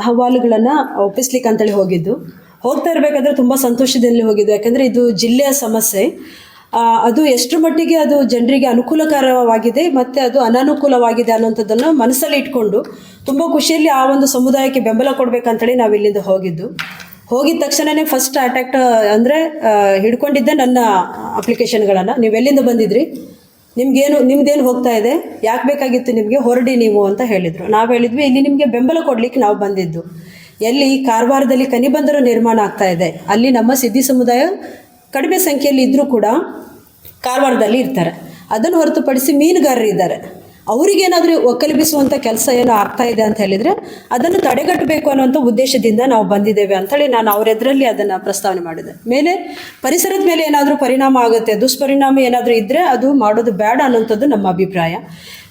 ಅಹವಾಲುಗಳನ್ನು ಒಪ್ಪಿಸ್ಲಿಕ್ಕೆ ಅಂತೇಳಿ ಹೋಗಿದ್ದು. ಹೋಗ್ತಾ ಇರಬೇಕಾದ್ರೆ ತುಂಬ ಸಂತೋಷದಲ್ಲಿ ಹೋಗಿದ್ದು. ಯಾಕಂದರೆ ಇದು ಜಿಲ್ಲೆಯ ಸಮಸ್ಯೆ. ಅದು ಎಷ್ಟು ಮಟ್ಟಿಗೆ ಅದು ಜನರಿಗೆ ಅನುಕೂಲಕರವಾಗಿದೆ ಮತ್ತು ಅದು ಅನಾನುಕೂಲವಾಗಿದೆ ಅನ್ನೋಂಥದ್ದನ್ನು ಮನಸ್ಸಲ್ಲಿ ಇಟ್ಕೊಂಡು ತುಂಬ ಖುಷಿಯಲ್ಲಿ ಆ ಒಂದು ಸಮುದಾಯಕ್ಕೆ ಬೆಂಬಲ ಕೊಡಬೇಕಂತೇಳಿ ನಾವು ಇಲ್ಲಿಂದ ಹೋಗಿದ್ದು. ಹೋಗಿದ ತಕ್ಷಣವೇ ಫಸ್ಟ್ ಅಟ್ಯಾಕ್ಟ್ ಅಂದರೆ ಹಿಡ್ಕೊಂಡಿದ್ದೆ ನನ್ನ ಅಪ್ಲಿಕೇಶನ್ಗಳನ್ನು ನೀವು ಎಲ್ಲಿಂದ ಬಂದಿದ್ರಿ? ನಿಮ್ಗೇನು, ನಿಮ್ದೇನು ಹೋಗ್ತಾ ಇದೆ? ಯಾಕೆ ಬೇಕಾಗಿತ್ತು ನಿಮಗೆ? ಹೊರಡಿ ನೀವು ಅಂತ ಹೇಳಿದರು. ನಾವು ಹೇಳಿದ್ವಿ, ಇಲ್ಲಿ ನಿಮಗೆ ಬೆಂಬಲ ಕೊಡಲಿಕ್ಕೆ ನಾವು ಬಂದಿದ್ದು. ಎಲ್ಲಿ ಕಾರವಾರದಲ್ಲಿ ಕನಿಬಂದರು ನಿರ್ಮಾಣ ಆಗ್ತಾ ಇದೆ, ಅಲ್ಲಿ ನಮ್ಮ ಸಿದ್ಧಿ ಸಮುದಾಯ ಕಡಿಮೆ ಸಂಖ್ಯೆಯಲ್ಲಿ ಇದ್ದರೂ ಕೂಡ ಕಾರವಾರದಲ್ಲಿ ಇರ್ತಾರೆ. ಅದನ್ನು ಹೊರತುಪಡಿಸಿ ಮೀನುಗಾರರು ಇದ್ದಾರೆ. ಅವರಿಗೇನಾದರೂ ಒಕ್ಕಲಿಬಿಸುವಂಥ ಕೆಲಸ ಏನೋ ಆಗ್ತಾ ಇದೆ ಅಂತ ಹೇಳಿದರೆ ಅದನ್ನು ತಡೆಗಟ್ಟಬೇಕು ಅನ್ನುವಂಥ ಉದ್ದೇಶದಿಂದ ನಾವು ಬಂದಿದ್ದೇವೆ ಅಂಥೇಳಿ ನಾನು ಅವರೆದುರಲ್ಲಿ ಅದನ್ನು ಪ್ರಸ್ತಾವನೆ ಮಾಡಿದೆ. ಮೇಲೆ ಪರಿಸರದ ಮೇಲೆ ಏನಾದರೂ ಪರಿಣಾಮ ಆಗುತ್ತೆ, ದುಷ್ಪರಿಣಾಮ ಏನಾದರೂ ಇದ್ದರೆ ಅದು ಮಾಡೋದು ಬೇಡ ಅನ್ನೋಂಥದ್ದು ನಮ್ಮ ಅಭಿಪ್ರಾಯ.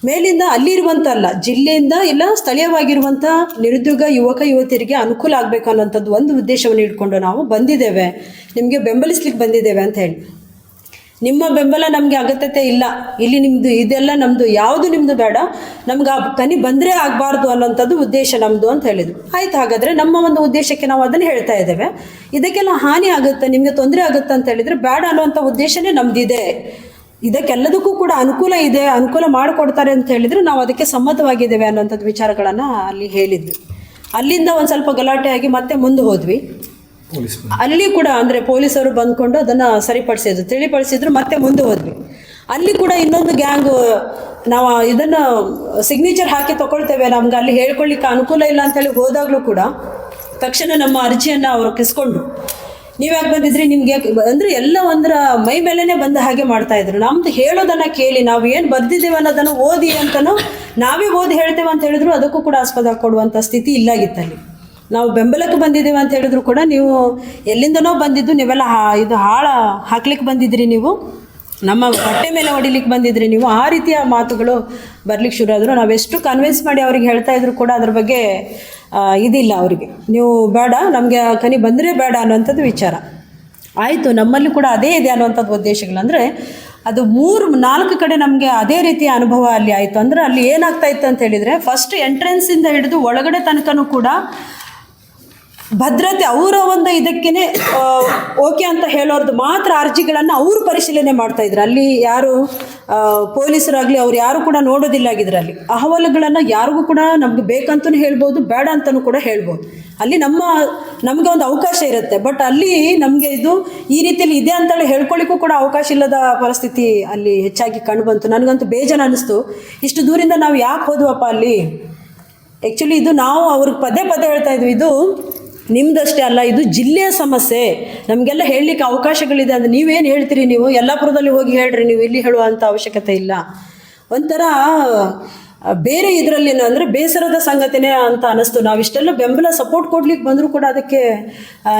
ಮೇಲಿಂದ ಅಲ್ಲಿರುವಂಥ ಅಲ್ಲ ಜಿಲ್ಲೆಯಿಂದ ಇಲ್ಲ ಸ್ಥಳೀಯವಾಗಿರುವಂಥ ನಿರುದ್ಯೋಗ ಯುವಕ ಯುವತಿಯರಿಗೆ ಅನುಕೂಲ ಆಗಬೇಕು ಅನ್ನೋಂಥದ್ದು ಒಂದು ಉದ್ದೇಶವನ್ನು ಇಟ್ಕೊಂಡು ನಾವು ಬಂದಿದ್ದೇವೆ. ನಿಮಗೆ ಬೆಂಬಲಿಸ್ಲಿಕ್ಕೆ ಬಂದಿದ್ದೇವೆ ಅಂತ ಹೇಳಿ. ನಿಮ್ಮ ಬೆಂಬಲ ನಮಗೆ ಅಗತ್ಯತೆ ಇಲ್ಲ. ಇಲ್ಲಿ ನಿಮ್ಮದು ಇದೆಲ್ಲ ನಮ್ಮದು ಯಾವುದು ನಿಮ್ಮದು ಬೇಡ. ನಮ್ಗೆ ಆ ಕನಿ ಬಂದರೆ ಆಗಬಾರ್ದು ಅನ್ನೋಂಥದ್ದು ಉದ್ದೇಶ ನಮ್ಮದು ಅಂತ ಹೇಳಿದ್ರು. ಆಯ್ತು, ಹಾಗಾದರೆ ನಮ್ಮ ಒಂದು ಉದ್ದೇಶಕ್ಕೆ ನಾವು ಅದನ್ನು ಹೇಳ್ತಾ ಇದ್ದೇವೆ. ಇದಕ್ಕೆಲ್ಲ ಹಾನಿ ಆಗುತ್ತೆ? ನಿಮಗೆ ತೊಂದರೆ ಆಗುತ್ತೆ ಅಂತ ಹೇಳಿದರೆ ಬೇಡ ಅನ್ನುವಂಥ ಉದ್ದೇಶನೇ ನಮ್ಮದಿದೆ ಇದಕ್ಕೆಲ್ಲದಕ್ಕೂ ಕೂಡ ಅನುಕೂಲ ಇದೆ, ಅನುಕೂಲ ಮಾಡಿಕೊಡ್ತಾರೆ ಅಂತ ಹೇಳಿದರೆ ನಾವು ಅದಕ್ಕೆ ಸಮ್ಮತವಾಗಿದ್ದೇವೆ ಅನ್ನೋಂಥದ್ದು ವಿಚಾರಗಳನ್ನು ಅಲ್ಲಿ ಹೇಳಿದ್ವಿ. ಅಲ್ಲಿಂದ ಒಂದು ಸ್ವಲ್ಪ ಗಲಾಟೆ ಆಗಿ ಮತ್ತೆ ಮುಂದೆ ಹೋದ್ವಿ. ಅಲ್ಲಿ ಕೂಡ ಅಂದರೆ ಪೊಲೀಸರು ಬಂದ್ಕೊಂಡು ಅದನ್ನು ಸರಿಪಡಿಸಿದ್ರು. ತಿಳಿಪಡಿಸಿದ್ರು, ಮತ್ತೆ ಮುಂದೆ ಹೋದ್ವಿ. ಅಲ್ಲಿ ಕೂಡ ಇನ್ನೊಂದು ಗ್ಯಾಂಗ್, ನಾವು ಇದನ್ನು ಸಿಗ್ನೇಚರ್ ಹಾಕಿ ತಗೊಳ್ತೇವೆ. ನಮ್ಗೆ ಅಲ್ಲಿ ಹೇಳ್ಕೊಳ್ಳಿಕ್ಕೆ ಅನುಕೂಲ ಇಲ್ಲ ಅಂತೇಳಿ ಹೋದಾಗಲೂ ಕೂಡ ತಕ್ಷಣ ನಮ್ಮ ಅರ್ಜಿಯನ್ನು ಅವರು ಕಿಸ್ಕೊಂಡ್ರು ನೀವ್ಯಾಕೆ ಬಂದಿದ್ರಿ? ನಿಮ್ಗೆ ಅಂದ್ರೆ ಎಲ್ಲ ಒಂದರ ಮೈ ಮೇಲೇ ಬಂದ ಹಾಗೆ ಮಾಡ್ತಾ ಇದ್ರು. ನಮ್ದು ಹೇಳೋದನ್ನು ಕೇಳಿ, ನಾವು ಏನು ಬರ್ದಿದ್ದೇವೆ ಅನ್ನೋದನ್ನು ಓದಿ ಅಂತನೋ ನಾವೇ ಓದಿ ಹೇಳ್ತೇವೆ ಅಂತ ಹೇಳಿದ್ರು. ಅದಕ್ಕೂ ಕೂಡ ಆಸ್ಪದ ಕೊಡುವಂಥ ಸ್ಥಿತಿ ಇಲ್ಲಾಗಿತ್ತಲ್ಲಿ ನಾವು ಬೆಂಬಲಕ್ಕೆ ಬಂದಿದ್ದೀವಿ ಅಂತ ಹೇಳಿದ್ರು ಕೂಡ ನೀವು ಎಲ್ಲಿಂದನೋ ಬಂದಿದ್ದು ನೀವೆಲ್ಲ ಹಾ, ಇದು ಹಾಳ ಹಾಕ್ಲಿಕ್ಕೆ ಬಂದಿದ್ರಿ ನೀವು. ನಮ್ಮ ಹೊಟ್ಟೆ ಮೇಲೆ ಹೊಡಿಲಿಕ್ಕೆ ಬಂದಿದ್ರಿ ನೀವು. ಆ ರೀತಿಯ ಮಾತುಗಳು ಬರ್ಲಿಕ್ಕೆ ಶುರು ಆದರು. ನಾವೆಷ್ಟು ಕನ್ವಿನ್ಸ್ ಮಾಡಿ ಅವ್ರಿಗೆ ಹೇಳ್ತಾ ಇದ್ರು ಕೂಡ ಅದ್ರ ಬಗ್ಗೆ ಇದಿಲ್ಲ ಅವರಿಗೆ. ನೀವು ಬೇಡ, ನಮಗೆ ಕನಿ ಬಂದರೆ ಬೇಡ ಅನ್ನೋಂಥದ್ದು ವಿಚಾರ. ಆಯಿತು, ನಮ್ಮಲ್ಲಿ ಕೂಡ ಅದೇ ಇದೆ ಅನ್ನುವಂಥದ್ದು ಉದ್ದೇಶಗಳಂದರೆ ಅದು ಮೂರು, ನಾಲ್ಕು ಕಡೆ ನಮಗೆ ಅದೇ ರೀತಿಯ ಅನುಭವ ಅಲ್ಲಿ ಆಯಿತು. ಅಂದರೆ ಅಲ್ಲಿ ಏನಾಗ್ತಾ ಇತ್ತು ಅಂತ ಹೇಳಿದರೆ ಫಸ್ಟ್ ಎಂಟ್ರೆನ್ಸಿಂದ ಹಿಡಿದು ಒಳಗಡೆ ತನಕನೂ ಕೂಡ ಭದ್ರತೆ ಅವರ ಒಂದು ಇದಕ್ಕೇನೆ ಓಕೆ ಅಂತ ಹೇಳೋರ್ದು ಮಾತ್ರ ಅರ್ಜಿಗಳನ್ನು ಅವರು ಪರಿಶೀಲನೆ ಮಾಡ್ತಾ ಇದ್ರು. ಅಲ್ಲಿ ಯಾರು ಪೊಲೀಸರಾಗಲಿ ಅವ್ರು ಯಾರು ಕೂಡ ನೋಡೋದಿಲ್ಲ ಆಗಿದ್ರು ಅಲ್ಲಿ ಅಹವಾಲುಗಳನ್ನು ಯಾರಿಗೂ ಕೂಡ ನಮ್ಗೆ ಬೇಕಂತಲೂ ಹೇಳ್ಬೋದು, ಬೇಡ ಅಂತಲೂ ಕೂಡ ಹೇಳ್ಬೋದು. ಅಲ್ಲಿ ನಮ್ಮ, ನಮಗೆ ಒಂದು ಅವಕಾಶ ಇರುತ್ತೆ. ಬಟ್ ಅಲ್ಲಿ ನಮಗೆ ಇದು ಈ ರೀತಿಯಲ್ಲಿ ಇದೆ ಅಂತೇಳಿ ಹೇಳ್ಕೊಳ್ಳಿಕ್ಕೂ ಕೂಡ ಅವಕಾಶ ಇಲ್ಲದ ಪರಿಸ್ಥಿತಿ ಅಲ್ಲಿ ಹೆಚ್ಚಾಗಿ ಕಂಡುಬಂತು. ನನಗಂತೂ ಬೇಜಾರು ಅನ್ನಿಸ್ತು ಇಷ್ಟು ದೂರಿಂದ ನಾವು ಯಾಕೆ ಹೋದ್ವಪ್ಪ ಅಲ್ಲಿ? ಆ್ಯಕ್ಚುಲಿ ಇದು ನಾವು ಅವ್ರಿಗೆ ಪದೇ ಪದೇ ಹೇಳ್ತಾ ಇದ್ವಿ. ಇದು ನಿಮ್ದಷ್ಟೇ ಅಲ್ಲ, ಇದು ಜಿಲ್ಲೆಯ ಸಮಸ್ಯೆ. ನಮಗೆಲ್ಲ ಹೇಳಲಿಕ್ಕೆ ಅವಕಾಶಗಳಿದೆ ಅಂದರೆ ನೀವೇನು ಹೇಳ್ತೀರಿ ನೀವು? ಯಲ್ಲಾಪುರದಲ್ಲಿ ಹೋಗಿ ಹೇಳ್ರಿ, ನೀವು ಇಲ್ಲಿ ಹೇಳುವಂಥ ಅವಶ್ಯಕತೆ ಇಲ್ಲ. ಒಂಥರ ಬೇರೆ ಇದರಲ್ಲಿ ಅಂದರೆ ಬೇಸರದ ಸಂಗತಿನೇ ಅಂತ ಅನ್ನಿಸ್ತು. ನಾವು ಇಷ್ಟೆಲ್ಲ ಬೆಂಬಲ ಸಪೋರ್ಟ್ ಕೊಡ್ಲಿಕ್ಕೆ ಬಂದರೂ ಕೂಡ ಅದಕ್ಕೆ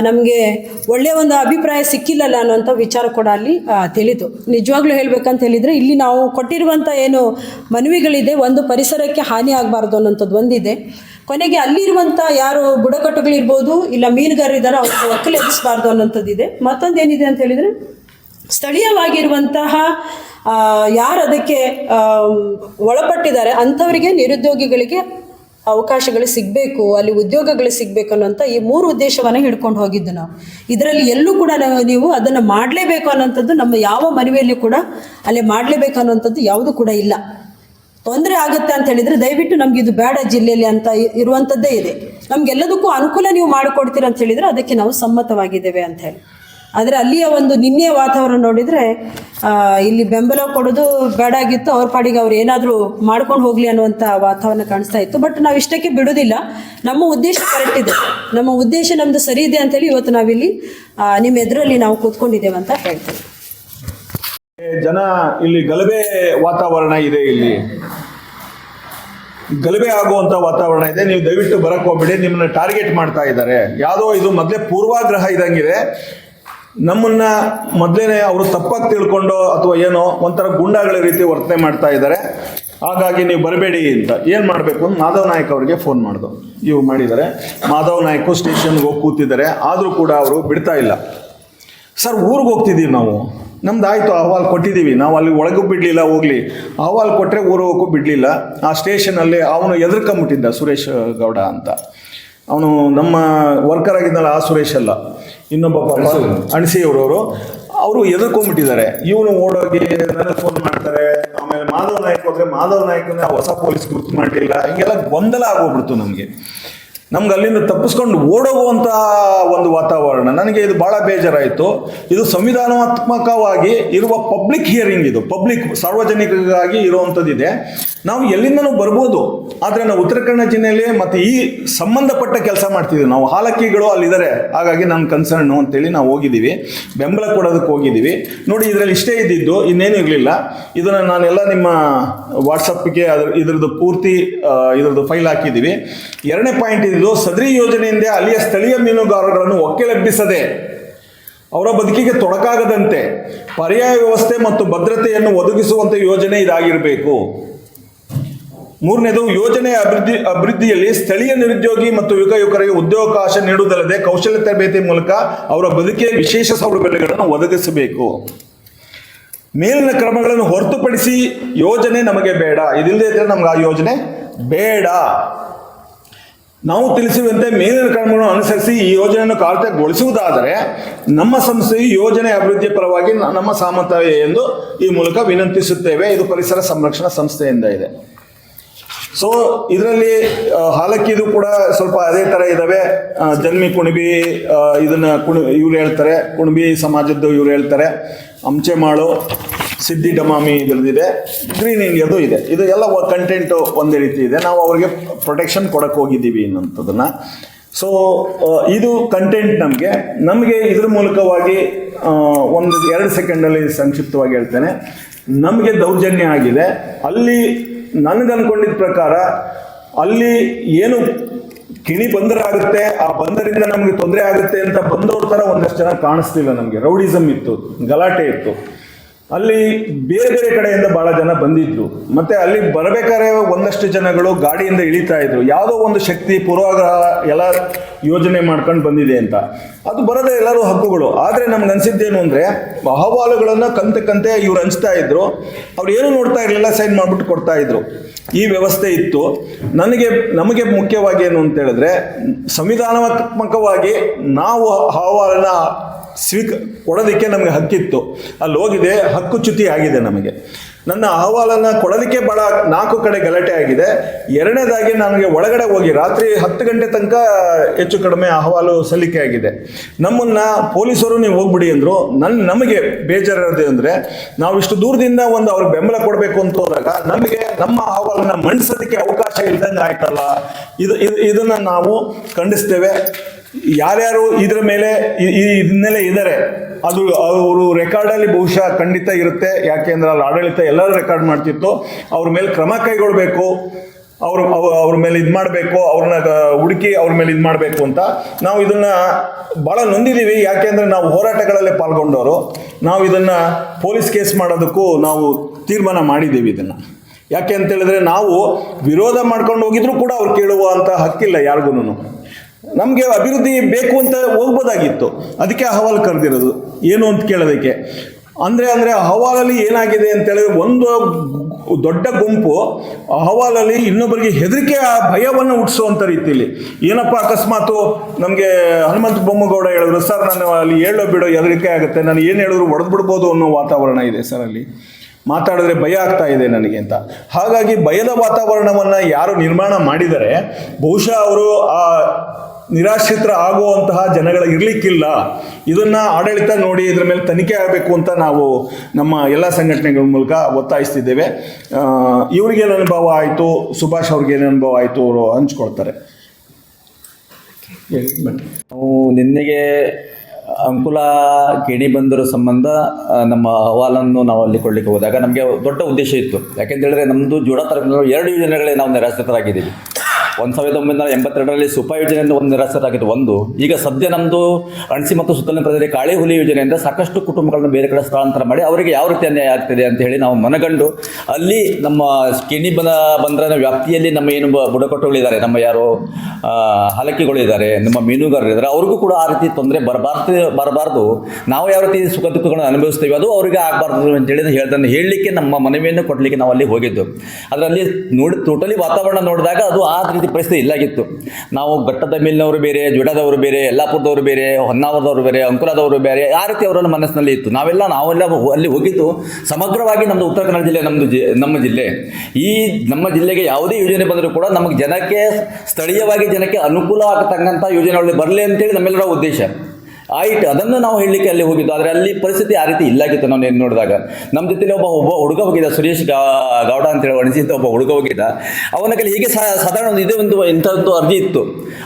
ನಮಗೆ ಒಳ್ಳೆಯ ಒಂದು ಅಭಿಪ್ರಾಯ ಸಿಕ್ಕಿಲ್ಲಲ್ಲ ಅನ್ನೋಂಥ ವಿಚಾರ ಕೂಡ ಅಲ್ಲಿ ತಿಳಿತು ನಿಜವಾಗ್ಲೂ ಹೇಳಬೇಕಂತ ಹೇಳಿದರೆ ಇಲ್ಲಿ ನಾವು ಕೊಟ್ಟಿರುವಂಥ ಏನು ಮನವಿಗಳಿದೆ, ಒಂದು ಪರಿಸರಕ್ಕೆ ಹಾನಿ ಆಗಬಾರ್ದು ಅನ್ನೋಂಥದ್ದು ಒಂದಿದೆ. ಕೊನೆಗೆ ಅಲ್ಲಿರುವಂಥ ಯಾರು ಬುಡಕಟ್ಟುಗಳಿರ್ಬೋದು ಇಲ್ಲ ಮೀನುಗಾರರು ಇದ್ದಾರೋ, ಅವ್ರಿಗೆ ಒಕ್ಕಲು ಎದುರಿಸಬಾರ್ದು ಅನ್ನೋಂಥದ್ದಿದೆ ಮತ್ತೊಂದು ಏನಿದೆ ಅಂತ ಹೇಳಿದ್ರೆ, ಸ್ಥಳೀಯವಾಗಿರುವಂತಹ ಯಾರು ಅದಕ್ಕೆ ಒಳಪಟ್ಟಿದ್ದಾರೆ, ಅಂಥವರಿಗೆ ನಿರುದ್ಯೋಗಿಗಳಿಗೆ ಅವಕಾಶಗಳು ಸಿಗಬೇಕು, ಅಲ್ಲಿ ಉದ್ಯೋಗಗಳು ಸಿಗಬೇಕು ಅನ್ನೋಂಥ ಈ ಮೂರು ಉದ್ದೇಶವನ್ನು ಹಿಡ್ಕೊಂಡು ಹೋಗಿದ್ದು ನಾವು. ಇದರಲ್ಲಿ ಎಲ್ಲೂ ಕೂಡ ನೀವು ಅದನ್ನು ಮಾಡಲೇಬೇಕು ಅನ್ನೋಂಥದ್ದು ನಮ್ಮ ಯಾವ ಮನವಿಯಲ್ಲಿ ಕೂಡ ಅಲ್ಲಿ ಮಾಡಲೇಬೇಕು ಅನ್ನೋಂಥದ್ದು ಯಾವುದು ಕೂಡ ಇಲ್ಲ. ತೊಂದರೆ ಆಗುತ್ತೆ ಅಂತ ಹೇಳಿದ್ರೆ ದಯವಿಟ್ಟು ನಮ್ಗೆ ಇದು ಬೇಡ ಜಿಲ್ಲೆಯಲ್ಲಿ ಅಂತ ಇರುವಂತದ್ದೇ ಇದೆ. ನಮ್ಗೆಲ್ಲದಕ್ಕೂ ಅನುಕೂಲ ನೀವು ಮಾಡಿಕೊಡ್ತೀರ ಅಂತ ಹೇಳಿದ್ರೆ ಅದಕ್ಕೆ ನಾವು ಸಮ್ಮತವಾಗಿದ್ದೇವೆ ಅಂತ ಹೇಳಿ. ಆದರೆ ಅಲ್ಲಿಯ ಒಂದು ನಿನ್ನೆ ವಾತಾವರಣ ನೋಡಿದರೆ ಇಲ್ಲಿ ಬೆಂಬಲ ಕೊಡೋದು ಬೇಡ ಆಗಿತ್ತು. ಅವ್ರ ಪಾಡಿಗೆ ಅವ್ರು ಏನಾದರೂ ಮಾಡ್ಕೊಂಡು ಹೋಗಲಿ ಅನ್ನುವಂಥ ವಾತಾವರಣ ಕಾಣಿಸ್ತಾ ಇತ್ತು. ಬಟ್ ನಾವು ಇಷ್ಟಕ್ಕೆ ಬಿಡೋದಿಲ್ಲ. ನಮ್ಮ ಉದ್ದೇಶ ಕರೆಕ್ಟ್ ಇದೆ. ನಮ್ಮ ಉದ್ದೇಶ ನಮ್ಮದು ಸರಿ ಇದೆ ಅಂತೇಳಿ ಇವತ್ತು ನಾವಿಲ್ಲಿ ನಿಮ್ಮ ಎದುರಲ್ಲಿ ನಾವು ಕೂತ್ಕೊಂಡಿದ್ದೇವೆ ಅಂತ ಹೇಳ್ತೀವಿ. ಜನ ಇಲ್ಲಿ ಗಲಭೆ ವಾತಾವರಣ ಇದೆ ಇಲ್ಲಿ. ಗಲಭೆ ಆಗುವಂತ ವಾತಾವರಣ ಇದೆ. ನೀವು ದಯವಿಟ್ಟು ಬರಕ್ ಹೋಗ್ಬಿಡಿ. ನಿಮ್ಮನ್ನ ಟಾರ್ಗೆಟ್ ಮಾಡ್ತಾ ಇದ್ದಾರೆ. ಯಾವುದೋ ಇದು ಮೊದಲೇ ಪೂರ್ವಾಗ್ರಹ ಇದಂಗಿದೆ ನಮ್ಮನ್ನ ಮೊದಲೇನೆ ಅವರು ತಪ್ಪಾಗಿ ತಿಳ್ಕೊಂಡು ಅಥವಾ ಏನೋ ಒಂಥರ ಗುಂಡಾಗಳ ರೀತಿ ವರ್ತನೆ ಮಾಡ್ತಾ ಇದ್ದಾರೆ. ಹಾಗಾಗಿ ನೀವು ಬರಬೇಡಿ ಅಂತ. ಏನು ಮಾಡಬೇಕು ಅಂತ ಮಾಧವ್ ನಾಯಕ್ ಅವರಿಗೆ ಫೋನ್ ಮಾಡಿದ್ರು ಇವ್ರು ಮಾಡಿದ್ದಾರೆ. ಮಾಧವ್ ನಾಯ್ಕು ಸ್ಟೇಷನ್ಗೆ ಹೋಗಿ ಕೂತಿದ್ದಾರೆ. ಆದರೂ ಕೂಡ ಅವರು ಬಿಡ್ತಾ ಇಲ್ಲ. ಸರ್, ಊರಿಗೆ ಹೋಗ್ತಿದ್ದೀವಿ ನಾವು. ನಮ್ದು ಆಯಿತು, ಅಹವಾಲು ಕೊಟ್ಟಿದ್ದೀವಿ ನಾವು ಅಲ್ಲಿ ಒಳಗೂ ಬಿಡಲಿಲ್ಲ, ಹೋಗಲಿ. ಅಹವಾಲು ಕೊಟ್ಟರೆ ಊರು ಹೋಗೋಕ್ಕೂ ಬಿಡಲಿಲ್ಲ. ಆ ಸ್ಟೇಷನಲ್ಲಿ ಅವನು ಎದುರ್ಕೊಂಬಿಟ್ಟಿದ್ದ ಸುರೇಶ್ ಗೌಡ ಅಂತ. ಅವನು ನಮ್ಮ ವರ್ಕರ್ ಆಗಿದ್ದಲ್ಲ ಆ ಸುರೇಶ್ ಅಲ್ಲ. ಇನ್ನೊಬ್ಬ ಪಾಪ ಅಣಸಿಯವರವರು ಅವರು ಎದುರ್ಕೊಂಡ್ಬಿಟ್ಟಿದ್ದಾರೆ ಇವನು ಓಡೋಗಿ ನನಗೆ ಫೋನ್ ಮಾಡ್ತಾರೆ. ಆಮೇಲೆ ಮಾಧವ್ ನಾಯ್ಕ ಹೋದ್ರೆ ಮಾಧವ್ ನಾಯ್ಕನ ಹೊಸ ಪೊಲೀಸ್ ಗುರುತು ಮಾಡಲಿಲ್ಲ. ಹಿಂಗೆಲ್ಲ ಗೊಂದಲ ಆಗೋಗ್ಬಿಡ್ತು ನಮಗೆ. ನಮ್ಗೆ ಅಲ್ಲಿಂದ ತಪ್ಪಿಸ್ಕೊಂಡು ಓಡೋಗುವಂತಹ ಒಂದು ವಾತಾವರಣ. ನನಗೆ ಇದು ಬಹಳ ಬೇಜಾರಾಯಿತು. ಇದು ಸಂವಿಧಾನಾತ್ಮಕವಾಗಿ ಇರುವ ಪಬ್ಲಿಕ್ ಹಿಯರಿಂಗ್ ಇದು. ಪಬ್ಲಿಕ್ ಸಾರ್ವಜನಿಕರಿಗಾಗಿ ಇರುವಂಥದ್ದಿದೆ. ನಾವು ಎಲ್ಲಿಂದನೂ ಬರ್ಬೋದು. ಆದರೆ ನಾವು ಉತ್ತರ ಕನ್ನಡ ಜಿಲ್ಲೆಯಲ್ಲಿ ಮತ್ತು ಈ ಸಂಬಂಧಪಟ್ಟ ಕೆಲಸ ಮಾಡ್ತಿದ್ದೀವಿ. ನಾವು ಹಾಲಕ್ಕಿಗಳು ಅಲ್ಲಿದ್ದಾರೆ. ಹಾಗಾಗಿ ನನ್ನ ಕನ್ಸರ್ನು ಅಂತೇಳಿ ನಾವು ಹೋಗಿದ್ದೀವಿ. ಬೆಂಬಲ ಕೊಡೋದಕ್ಕೆ ಹೋಗಿದ್ದೀವಿ. ನೋಡಿ, ಇದರಲ್ಲಿ ಇಷ್ಟೇ ಇದ್ದಿದ್ದು ಇನ್ನೇನು ಇರಲಿಲ್ಲ. ಇದನ್ನು ನಾನೆಲ್ಲ ನಿಮ್ಮ ವಾಟ್ಸಪ್ಗೆ ಅದ್ರ ಇದ್ರದ್ದು ಪೂರ್ತಿ ಇದರದ್ದು ಫೈಲ್ ಹಾಕಿದ್ದೀವಿ. ಎರಡನೇ ಪಾಯಿಂಟ್ ಇದು ಸದರಿ ಯೋಜನೆಯಿಂದ ಅಲ್ಲಿಯ ಸ್ಥಳೀಯ ಮೀನುಗಾರರನ್ನು ಒಕ್ಕೆಲೆಬ್ಬಿಸದೆ ಅವರ ಬದುಕಿಗೆ ತೊಡಕಾಗದಂತೆ ಪರ್ಯಾಯ ವ್ಯವಸ್ಥೆ ಮತ್ತು ಭದ್ರತೆಯನ್ನು ಒದಗಿಸುವಂಥ ಯೋಜನೆ ಇದಾಗಿರಬೇಕು. ಮೂರನೇದು, ಯೋಜನೆ ಅಭಿವೃದ್ಧಿ, ಅಭಿವೃದ್ಧಿಯಲ್ಲಿ ಸ್ಥಳೀಯ ನಿರುದ್ಯೋಗಿ ಮತ್ತು ಯುಗ ಯುವಕರಿಗೆ ಉದ್ಯೋಗಾವಕಾಶ ನೀಡುವುದಲ್ಲದೆ ಕೌಶಲ್ಯ ತರಬೇತಿ ಮೂಲಕ ಅವರ ಬದುಕಿಗೆ ವಿಶೇಷ ಸೌಲಭ್ಯಗಳನ್ನು ಒದಗಿಸಬೇಕು. ಮೇಲಿನ ಕ್ರಮಗಳನ್ನು ಹೊರತುಪಡಿಸಿ ಯೋಜನೆ ನಮಗೆ ಬೇಡ. ಇದಿಲ್ಲದೆ ಇದ್ರೆ ನಮ್ಗೆ ಆ ಯೋಜನೆ ಬೇಡ. ನಾವು ತಿಳಿಸುವಂತೆ ಮೇಲಿನ ಕ್ರಮಗಳನ್ನು ಅನುಸರಿಸಿ ಈ ಯೋಜನೆಯನ್ನು ಕಾರ್ಯಗೊಳಿಸುವುದಾದರೆ ನಮ್ಮ ಸಂಸ್ಥೆಯು ಯೋಜನೆ ಅಭಿವೃದ್ಧಿ ಪರವಾಗಿ ನಮ್ಮ ಸಾಮರ್ಥ್ಯ ಎಂದು ಈ ಮೂಲಕ ವಿನಂತಿಸುತ್ತೇವೆ. ಇದು ಪರಿಸರ ಸಂರಕ್ಷಣಾ ಸಂಸ್ಥೆಯಿಂದ ಇದೆ. ಸೊ ಇದರಲ್ಲಿ ಹಾಲಕ್ಕಿದು ಕೂಡ ಸ್ವಲ್ಪ ಅದೇ ತರ ಇದಾವೆ. ಜನ್ಮಿ ಕುಣಿಬಿ ಇದನ್ನ ಕುಣಿ, ಇವ್ರು ಹೇಳ್ತಾರೆ. ಕುಣಬಿ ಸಮಾಜದ್ದು ಇವ್ರು ಹೇಳ್ತಾರೆ. ಅಂಚೆಮಾಳು ಸಿದ್ಧಿ ಡಮಾಮಿ ಇದ್ರದ್ದಿದೆ ಗ್ರೀನ್ ಇಂಡಿಯಾದು ಇದೆ. ಇದು ಎಲ್ಲ ಕಂಟೆಂಟು ಒಂದೇ ರೀತಿ ಇದೆ. ನಾವು ಅವರಿಗೆ ಪ್ರೊಟೆಕ್ಷನ್ ಕೊಡಕ್ಕೆ ಹೋಗಿದ್ದೀವಿ ಅನ್ನೋಂಥದ್ದನ್ನು ಸೊ ಇದು ಕಂಟೆಂಟ್ ನಮಗೆ. ನಮಗೆ ಇದ್ರ ಮೂಲಕವಾಗಿ ಒಂದು ಎರಡು ಸೆಕೆಂಡಲ್ಲಿ ಸಂಕ್ಷಿಪ್ತವಾಗಿ ಹೇಳ್ತೇನೆ. ನಮಗೆ ದೌರ್ಜನ್ಯ ಆಗಿದೆ. ಅಲ್ಲಿ ನನಗೆ ಅನ್ಕೊಂಡಿದ್ದ ಪ್ರಕಾರ, ಅಲ್ಲಿ ಏನು ಕಿಣಿ ಬಂದರಾಗುತ್ತೆ ಆ ಬಂದರಿಂದ ನಮಗೆ ತೊಂದರೆ ಆಗುತ್ತೆ ಅಂತ ಬಂದವ್ರ ಥರ ಒಂದಷ್ಟು ಜನ ಕಾಣಿಸ್ತಿಲ್ಲ ನಮಗೆ. ರೌಡಿಸಮ್ ಇತ್ತು, ಗಲಾಟೆ ಇತ್ತು. ಅಲ್ಲಿ ಬೇರೆ ಬೇರೆ ಕಡೆಯಿಂದ ಬಹಳ ಜನ ಬಂದಿದ್ರು. ಮತ್ತೆ ಅಲ್ಲಿ ಬರಬೇಕಾದ್ರೆ ಒಂದಷ್ಟು ಜನಗಳು ಗಾಡಿಯಿಂದ ಇಳಿತಾ ಇದ್ರು. ಯಾವುದೋ ಒಂದು ಶಕ್ತಿ, ಪೂರ್ವಾಗ್ರಹ ಎಲ್ಲ ಯೋಜನೆ ಮಾಡ್ಕೊಂಡು ಬಂದಿದೆ ಅಂತ. ಅದು ಬರದ ಎಲ್ಲರೂ ಹಕ್ಕುಗಳು. ಆದರೆ ನಮ್ಗೆ ಅನ್ಸಿದ್ದೇನು ಅಂದರೆ, ಅಹವಾಲುಗಳನ್ನು ಕಂತೆ ಇವ್ರು ಹಂಚ್ತಾ ಇದ್ರು. ಅವ್ರು ಏನು ನೋಡ್ತಾ ಇರಲಿಲ್ಲ, ಸೈನ್ ಮಾಡಿಬಿಟ್ಟು ಕೊಡ್ತಾ ಇದ್ರು. ಈ ವ್ಯವಸ್ಥೆ ಇತ್ತು. ನನಗೆ, ನಮಗೆ ಮುಖ್ಯವಾಗಿ ಏನು ಅಂತ ಹೇಳಿದ್ರೆ ಸಂವಿಧಾನಾತ್ಮಕವಾಗಿ ನಾವು ಅಹವಾಲನ್ನ ಸ್ವೀಕ ಕೊಡೋದಕ್ಕೆ ನಮಗೆ ಹಕ್ಕಿತ್ತು. ಅಲ್ಲಿ ಹೋಗಿದೆ, ಹಕ್ಕು ಚ್ಯುತಿ ಆಗಿದೆ ನಮಗೆ. ನನ್ನ ಅಹವಾಲನ್ನು ಕೊಡೋದಕ್ಕೆ ಭಾಳ ನಾಲ್ಕು ಕಡೆ ಗಲಾಟೆ ಆಗಿದೆ. ಎರಡನೇದಾಗಿ ನನಗೆ ಒಳಗಡೆ ಹೋಗಿ ರಾತ್ರಿ ಹತ್ತು ಗಂಟೆ ತನಕ ಹೆಚ್ಚು ಕಡಿಮೆ ಅಹವಾಲು ಸಲ್ಲಿಕೆ ಆಗಿದೆ. ನಮ್ಮನ್ನು ಪೊಲೀಸರು ನೀವು ಹೋಗ್ಬಿಡಿ ಅಂದರು. ನನ್ನ ನಮಗೆ ಬೇಜಾರದೆ ಅಂದರೆ ನಾವು ಇಷ್ಟು ದೂರದಿಂದ ಒಂದು ಅವ್ರಿಗೆ ಬೆಂಬಲ ಕೊಡಬೇಕು ಅಂತ ಹೋದಾಗ ನಮಗೆ ನಮ್ಮ ಅಹವಾಲನ್ನು ಮಂಡಿಸೋದಕ್ಕೆ ಅವಕಾಶ ಇಲ್ದಂಗೆ ಆಯ್ತಲ್ಲ ಇದು ಇದು, ಇದನ್ನು ನಾವು ಖಂಡಿಸ್ತೇವೆ. ಯಾರ್ಯಾರು ಇದ್ರ ಮೇಲೆ ಹಿನ್ನೆಲೆ ಇದ್ದಾರೆ ಅದು ಅವರು ರೆಕಾರ್ಡಲ್ಲಿ ಬಹುಶಃ ಖಂಡಿತ ಇರುತ್ತೆ. ಯಾಕೆಂದ್ರೆ ಅಲ್ಲಿ ಆಡಳಿತ ಎಲ್ಲರೂ ರೆಕಾರ್ಡ್ ಮಾಡ್ತಿತ್ತು. ಅವ್ರ ಮೇಲೆ ಕ್ರಮ ಕೈಗೊಳ್ಬೇಕು. ಅವ್ರ ಅವ್- ಅವ್ರ ಮೇಲೆ ಇದು ಮಾಡಬೇಕು. ಅವ್ರನ್ನ ಹುಡುಕಿ ಅವ್ರ ಮೇಲೆ ಇದು ಮಾಡಬೇಕು ಅಂತ. ನಾವು ಇದನ್ನ ಭಾಳ ನೊಂದಿದ್ದೀವಿ. ಯಾಕೆಂದ್ರೆ ನಾವು ಹೋರಾಟಗಳಲ್ಲೇ ಪಾಲ್ಗೊಂಡವರು. ನಾವು ಇದನ್ನ ಪೊಲೀಸ್ ಕೇಸ್ ಮಾಡೋದಕ್ಕೂ ನಾವು ತೀರ್ಮಾನ ಮಾಡಿದ್ದೀವಿ ಇದನ್ನ. ಯಾಕೆ ಅಂತ ಹೇಳಿದ್ರೆ ನಾವು ವಿರೋಧ ಮಾಡ್ಕೊಂಡು ಹೋಗಿದ್ರು ಕೂಡ ಅವ್ರು ಕೇಳುವಂತ ಹಕ್ಕಿಲ್ಲ ಯಾರಿಗೂ ನಮಗೆ ಅಭಿವೃದ್ಧಿ ಬೇಕು ಅಂತ ಹೋಗ್ಬೋದಾಗಿತ್ತು. ಅದಕ್ಕೆ ಅಹವಾಲು ಕರೆದಿರೋದು. ಏನು ಅಂತ ಕೇಳೋದಕ್ಕೆ. ಅಂದರೆ ಅಂದರೆ ಅಹವಾಲಲ್ಲಿ ಏನಾಗಿದೆ ಅಂತ ಹೇಳಿದ್ರೆ ಒಂದು ದೊಡ್ಡ ಗುಂಪು ಅಹವಾಲಲ್ಲಿ ಇನ್ನೊಬ್ಬರಿಗೆ ಹೆದರಿಕೆ, ಆ ಭಯವನ್ನು ಹುಟ್ಟಿಸುವಂಥ ರೀತಿಯಲ್ಲಿ. ಏನಪ್ಪ ಅಕಸ್ಮಾತು ನಮಗೆ ಹನುಮಂತ ಬೊಮ್ಮಗೌಡ ಹೇಳಿದ್ರು, ಸರ್, ನಾನು ಅಲ್ಲಿ ಹೇಳೋ ಬಿಡೋ ಹೆದರಿಕೆ ಆಗುತ್ತೆ. ನಾನು ಏನು ಹೇಳಿದ್ರು ಒಡೆದ್ಬಿಡ್ಬೋದು ಬಿಡ್ಬೋದು ಅನ್ನೋ ವಾತಾವರಣ ಇದೆ ಸರ್ ಅಲ್ಲಿ. ಮಾತಾಡಿದ್ರೆ ಭಯ ಆಗ್ತಾ ಇದೆ ನನಗೆ ಅಂತ. ಹಾಗಾಗಿ ಭಯದ ವಾತಾವರಣವನ್ನು ಯಾರು ನಿರ್ಮಾಣ ಮಾಡಿದರೆ, ಬಹುಶಃ ಅವರು ಆ ನಿರಾಶ್ರಿತರ ಆಗುವಂತಹ ಜನಗಳ ಇರಲಿಕ್ಕಿಲ್ಲ ಇದನ್ನ ಆಡಳಿತ ನೋಡಿ ಇದ್ರ ಮೇಲೆ ತನಿಖೆ ಆಗಬೇಕು ಅಂತ ನಾವು ನಮ್ಮ ಎಲ್ಲ ಸಂಘಟನೆಗಳ ಮೂಲಕ ಒತ್ತಾಯಿಸ್ತಿದ್ದೇವೆ. ಇವ್ರಿಗೇನು ಅನುಭವ ಆಯಿತು? ಸುಭಾಷ್ ಅವ್ರಿಗೇನು ಅನುಭವ ಆಯಿತು ಅವರು ಹಂಚ್ಕೊಳ್ತಾರೆ. ನಾವು ನಿನ್ನೆಗೆ ಅಂಕುಲ ಗಿಣಿ ಬಂದರ ಸಂಬಂಧ ನಮ್ಮ ಅಹವಾಲನ್ನು ನಾವು ಅಲ್ಲಿ ಕೊಡಲಿಕ್ಕೆ ಹೋದಾಗ ನಮಗೆ ದೊಡ್ಡ ಉದ್ದೇಶ ಇತ್ತು. ಯಾಕೆಂತ ಹೇಳಿದ್ರೆ ನಮ್ಮದು ಜೋಡ ತರಗತಿಗಳು ಎರಡು ಯೋಜನೆಗಳೇ ನಾವು ನಿರಾಶ್ರಿತರಾಗಿದ್ದೀವಿ. ಒಂದು ಸಾವಿರದ ಒಂಬೈನೂರ ಎಂಬತ್ತೆರಡರಲ್ಲಿ ಸುಪ ಎಂದು ಒಂದು ನಿರಾಸರಾಗಿತ್ತು ಒಂದು, ಈಗ ಸದ್ಯ ನಮ್ಮದು ಅಣಸಿ ಮತ್ತು ಸುತ್ತಲಿನ ಪ್ರದೇಶ ಕಾಳಿ ಹುಲಿ ಯೋಜನೆಯಿಂದ ಸಾಕಷ್ಟು ಕುಟುಂಬಗಳನ್ನು ಬೇರೆ ಕಡೆ ಸ್ಥಳಾಂತರ ಮಾಡಿ ಅವರಿಗೆ ಯಾವ ರೀತಿ ಅನ್ಯಾಯ ಆಗ್ತಿದೆ ಅಂತ ಹೇಳಿ ನಾವು ಮನಗಂಡು ಅಲ್ಲಿ ನಮ್ಮ ಕಿಣಿ ಬಂದ ಬಂದ್ರ ವ್ಯಾಪ್ತಿಯಲ್ಲಿ ನಮ್ಮ ಏನು ಬುಡಕಟ್ಟುಗಳಿದ್ದಾರೆ, ನಮ್ಮ ಯಾರು ಹಲಕಿಗಳಿದ್ದಾರೆ ನಮ್ಮ ಮೀನುಗಾರರು ಇದ್ದಾರೆ ಅವ್ರಿಗೂ ಕೂಡ ಆ ರೀತಿ ತೊಂದರೆ ಬರಬಾರ್ದು ಬರಬಾರ್ದು. ನಾವು ಯಾವ ರೀತಿ ಸುಖ ದುಃಖಗಳನ್ನು ಅನುಭವಿಸ್ತೇವೆ, ಅದು ಅವರಿಗೆ ಆಗಬಾರ್ದು ಅಂತೇಳಿ ಹೇಳ್ತಾನೆ ಹೇಳಲಿಕ್ಕೆ ನಮ್ಮ ಮನವಿಯನ್ನು ಕೊಡಲಿಕ್ಕೆ ನಾವು ಅಲ್ಲಿ ಹೋಗಿದ್ದು. ಅದರಲ್ಲಿ ನೋಡಿ ಟೋಟಲಿ ವಾತಾವರಣ ನೋಡಿದಾಗ ಅದು ಆ ರೀತಿ ರೀತಿ ಪರಿಸ್ಥಿತಿ ಇಲ್ಲಾಗಿತ್ತು. ನಾವು ಘಟ್ಟದ ಮೇಲಿನವರು ಬೇರೆ, ಜುಡದವರು ಬೇರೆ, ಯಲ್ಲಾಪುರದವರು ಬೇರೆ, ಹೊನ್ನಾವರದವರು ಬೇರೆ, ಅಂಕುಲದವರು ಬೇರೆ, ಆ ರೀತಿ ಅವರನ್ನು ಮನಸ್ಸಿನಲ್ಲಿ ಇತ್ತು. ನಾವೆಲ್ಲ ನಾವೆಲ್ಲ ಅಲ್ಲಿ ಹೋಗಿದ್ದು ಸಮಗ್ರವಾಗಿ ನಮ್ಮದು ಉತ್ತರ ಕನ್ನಡ ಜಿಲ್ಲೆ ನಮ್ಮದು ಜಿ, ನಮ್ಮ ಜಿಲ್ಲೆ. ಈ ನಮ್ಮ ಜಿಲ್ಲೆಗೆ ಯಾವುದೇ ಯೋಜನೆ ಬಂದರೂ ಕೂಡ ನಮಗೆ ಜನಕ್ಕೆ ಸ್ಥಳೀಯವಾಗಿ ಜನಕ್ಕೆ ಅನುಕೂಲ ಆಗತಕ್ಕಂಥ ಯೋಜನೆಗಳಲ್ಲಿ ಬರಲಿ ಅಂತೇಳಿ ನಮ್ಮೆಲ್ಲರ ಉದ್ದೇಶ. ಆಯ್ತು, ಅದನ್ನು ನಾವು ಹೇಳಲಿಕ್ಕೆ ಅಲ್ಲಿ ಹೋಗಿದ್ದು. ಆದರೆ ಅಲ್ಲಿ ಪರಿಸ್ಥಿತಿ ಆ ರೀತಿ ಇಲ್ಲಾಗಿತ್ತು ನಾವು ಏನು ನೋಡಿದಾಗ. ನಮ್ಮ ಜೊತೆಲಿ ಒಬ್ಬ ಒಬ್ಬ ಹುಡುಗ ಹೋಗಿದ್ದ, ಸುರೇಶ್ ಗೌಡ ಅಂತೇಳಿ ಅನಿಸಿದ್ದ ಒಬ್ಬ ಹುಡುಗ ಹೋಗಿದ್ದ. ಅವನ ಕೈಲಿ ಹೀಗೆ ಸಾಧಾರಣ ಒಂದು ಇದೇ ಒಂದು ಇಂಥದ್ದು ಅರ್ಜಿ ಇತ್ತು.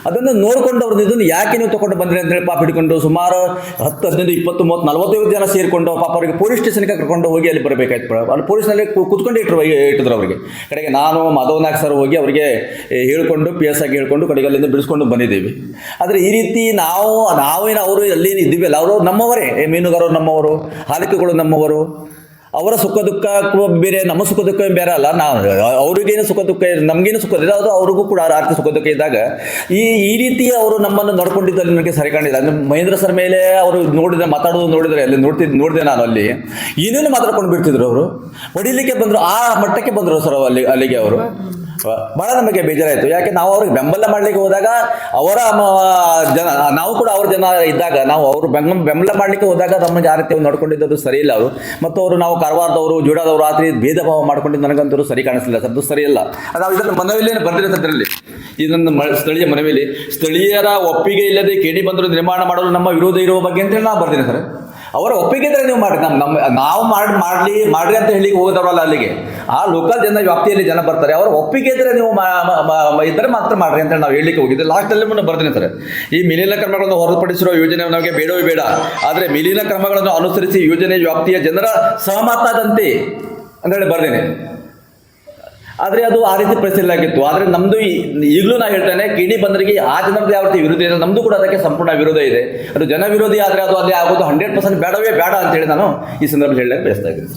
ಅದನ್ನು ನೋಡಿಕೊಂಡು ಅವ್ರದ್ದು ಇದನ್ನು ಯಾಕೆ ನೀವು ತಗೊಂಡು ಬಂದ್ರಿ ಅಂತೇಳಿ ಪಾಪ ಹಿಡ್ಕೊಂಡು ಸುಮಾರು ಹತ್ತು ಹದಿನೈದು, ಇಪ್ಪತ್ತು, ಮೂವತ್ತು, ನಲವತ್ತೈದು ಜನ ಸೇರಿಕೊಂಡು ಪಾಪ ಅವರಿಗೆ ಪೊಲೀಸ್ ಸ್ಟೇಷನ್ಗೆ ಕರ್ಕೊಂಡು ಹೋಗಿ ಅಲ್ಲಿ ಬರಬೇಕಾಯ್ತು ಅಲ್ಲಿ ಪೊಲೀಸ್ನಲ್ಲಿ ಕುತ್ಕೊಂಡು ಇಟ್ಟರು ಇಟ್ಟಿದ್ರು ಅವರಿಗೆ. ಕಡೆಗೆ ನಾನು, ಮಾಧವ್ ನಾಗ್ ಸರ್ ಹೋಗಿ ಅವರಿಗೆ ಹೇಳ್ಕೊಂಡು ಪಿ ಎಸ್ ಆಗಿ ಹೇಳ್ಕೊಂಡು ಕಡೆಗೆ ಅಲ್ಲಿಂದ ಬಿಡಿಸ್ಕೊಂಡು ಬಂದಿದ್ದೀವಿ. ಆದರೆ ಈ ರೀತಿ ನಾವು ನಾವೇನು ಅವರು ಅಲ್ಲಿ ಇದ್ದೀವಲ್ಲ ಅವರು ನಮ್ಮವರೇ. ಏ, ಮೀನುಗಾರರು ನಮ್ಮವರು ಹಾಲಿಕೆಗಳು ನಮ್ಮವರು. ಅವರ ಸುಖ ದುಃಖ ಬೇರೆ ನಮ್ಮ ಸುಖ ದುಃಖ ಬೇರೆ ಅಲ್ಲ. ನಾವು ಅವ್ರಿಗೇನು ಸುಖ ದುಃಖ ನಮಗೇನು ಸುಖ ಇದೆ ಅದು ಅವ್ರಿಗೂ ಕೂಡ ಆರ್ಥಿಕ ಸುಖ ದುಃಖ ಇದ್ದಾಗ ಈ ಈ ರೀತಿ ಅವರು ನಮ್ಮನ್ನು ನಡ್ಕೊಂಡಿದ್ದಲ್ಲಿ ನನಗೆ ಸರಿ ಕಾಣಿಲ್ಲ ಅಂದ್ರೆ ಮಹೇಂದ್ರ ಸರ್ ಮೇಲೆ ಅವರು ನೋಡಿದ್ರೆ ಮಾತಾಡೋದು ನೋಡಿದ್ರೆ ಅಲ್ಲಿ ನೋಡ್ತಿದ್ ನೋಡಿದೆ ನಾನು ಅಲ್ಲಿ. ಏನೇನು ಮಾತಾಡ್ಕೊಂಡು ಬಿಡ್ತಿದ್ರು ಅವರು. ಹೊಡಿಲಿಕ್ಕೆ ಬಂದರು ಆ ಮಟ್ಟಕ್ಕೆ ಬಂದರು ಸರ್ ಅಲ್ಲಿ ಅಲ್ಲಿಗೆ ಅವರು. ಬಹಳ ನಮಗೆ ಬೇಜಾರಾಯಿತು. ಯಾಕೆ ನಾವು ಅವ್ರಿಗೆ ಬೆಂಬಲ ಮಾಡಲಿಕ್ಕೆ ಹೋದಾಗ ಅವರ ಜನ, ನಾವು ಕೂಡ ಅವ್ರ ಜನ ಇದ್ದಾಗ, ನಾವು ಅವರು ಬೆಂಬಲ ಮಾಡಲಿಕ್ಕೆ ಹೋದಾಗ ನಮ್ಮ ಆ ರೀತಿ ಸರಿಯಿಲ್ಲ ಅವರು. ಮತ್ತು ಅವರು ನಾವು ಕಾರವಾರದವರು, ಜೋಡಾದವರು ಆ ರೀತಿ ಭೇದ ಭಾವ ಮಾಡ್ಕೊಂಡಿದ್ದು ನನಗಂತೂ ಸರಿ ಕಾಣಿಸಿಲ್ಲ ಅದು ಸರಿ ಇಲ್ಲ. ನಾವು ಇದನ್ನು ಬಂದಿರೋ ಅದರಲ್ಲಿ ಮ, ಸ್ಥಳೀಯ ಮನವಿಯಲ್ಲಿ ಸ್ಥಳೀಯರ ಒಪ್ಪಿಗೆ ಇಲ್ಲದೆ ಕೇಳಿ ಬಂದರು ನಿರ್ಮಾಣ ಮಾಡಲು ನಮ್ಮ ವಿರೋಧ ಇರುವ ಬಗ್ಗೆ ಅಂತೇಳಿ ನಾವು ಬರ್ತೀನಿ ಸರ್. ಅವರ ಒಪ್ಪಿಗೆ ಇದ್ರೆ ನೀವು ಮಾಡಿ ನಮ್ಮ ನಮ್ಮ ನಾವು ಮಾಡಿ ಮಾಡಲಿ ಮಾಡ್ರಿ ಅಂತ ಹೇಳಿ ಹೋಗೋದವರಲ್ಲ ಅಲ್ಲಿಗೆ. ಆ ಲೋಕಲ್ ಜನ ವ್ಯಾಪ್ತಿಯಲ್ಲಿ ಜನ ಬರ್ತಾರೆ. ಅವರ ಒಪ್ಪಿಗೆ ಇದ್ರೆ ನೀವು ಇದ್ರೆ ಮಾತ್ರ ಮಾಡ್ರಿ ಅಂತ ನಾವು ಹೇಳಲಿಕ್ಕೆ ಹೋಗಿದ್ದೆ ಲಾಸ್ಟಲ್ಲಿ ಮುಂದೆ ಬರ್ತೀನಿ ಸರ್. ಈ ಮಿಲಿನ ಕ್ರಮಗಳನ್ನು ಹೊರತುಪಡಿಸಿರುವ ಯೋಜನೆ ನಮಗೆ ಬೇಡವೇ ಬೇಡ. ಆದರೆ ಮಿಲಿನ ಕ್ರಮಗಳನ್ನು ಅನುಸರಿಸಿ ಯೋಜನೆ ವ್ಯಾಪ್ತಿಯ ಜನರ ಸಹಮತದಂತೆ ಅಂತೇಳಿ ಬರ್ದೇನೆ ಆದರೆ ಅದು ಆ ರೀತಿ ಪರಿಸ್ಥಿತಿ ಆಗಿತ್ತು ಆದರೆ ನಮ್ಮದು ಈಗಲೂ ನಾ ಹೇಳ್ತೇನೆ, ಕಿಡಿ ಬಂದರಿಗೆ ಆ ಜನರದ್ದು ಯಾವ ರೀತಿ ವಿರೋಧ ಇದೆ. ನಮ್ಮದು ಕೂಡ ಅದಕ್ಕೆ ಸಂಪೂರ್ಣ ವಿರೋಧ ಇದೆ. ಅದು ಜನ ವಿರೋಧಿ ಆದರೆ ಅದು ಅಲ್ಲಿ ಆಗೋದು ಹಂಡ್ರೆಡ್ ಪರ್ಸೆಂಟ್ ಬೇಡವೇ ಬೇಡ ಅಂತೇಳಿ ನಾನು ಈ ಸಂದರ್ಭದಲ್ಲಿ ಹೇಳಕ್ಕೆ ಬಯಸ್ತಾ ಇದ್ದೀನಿ.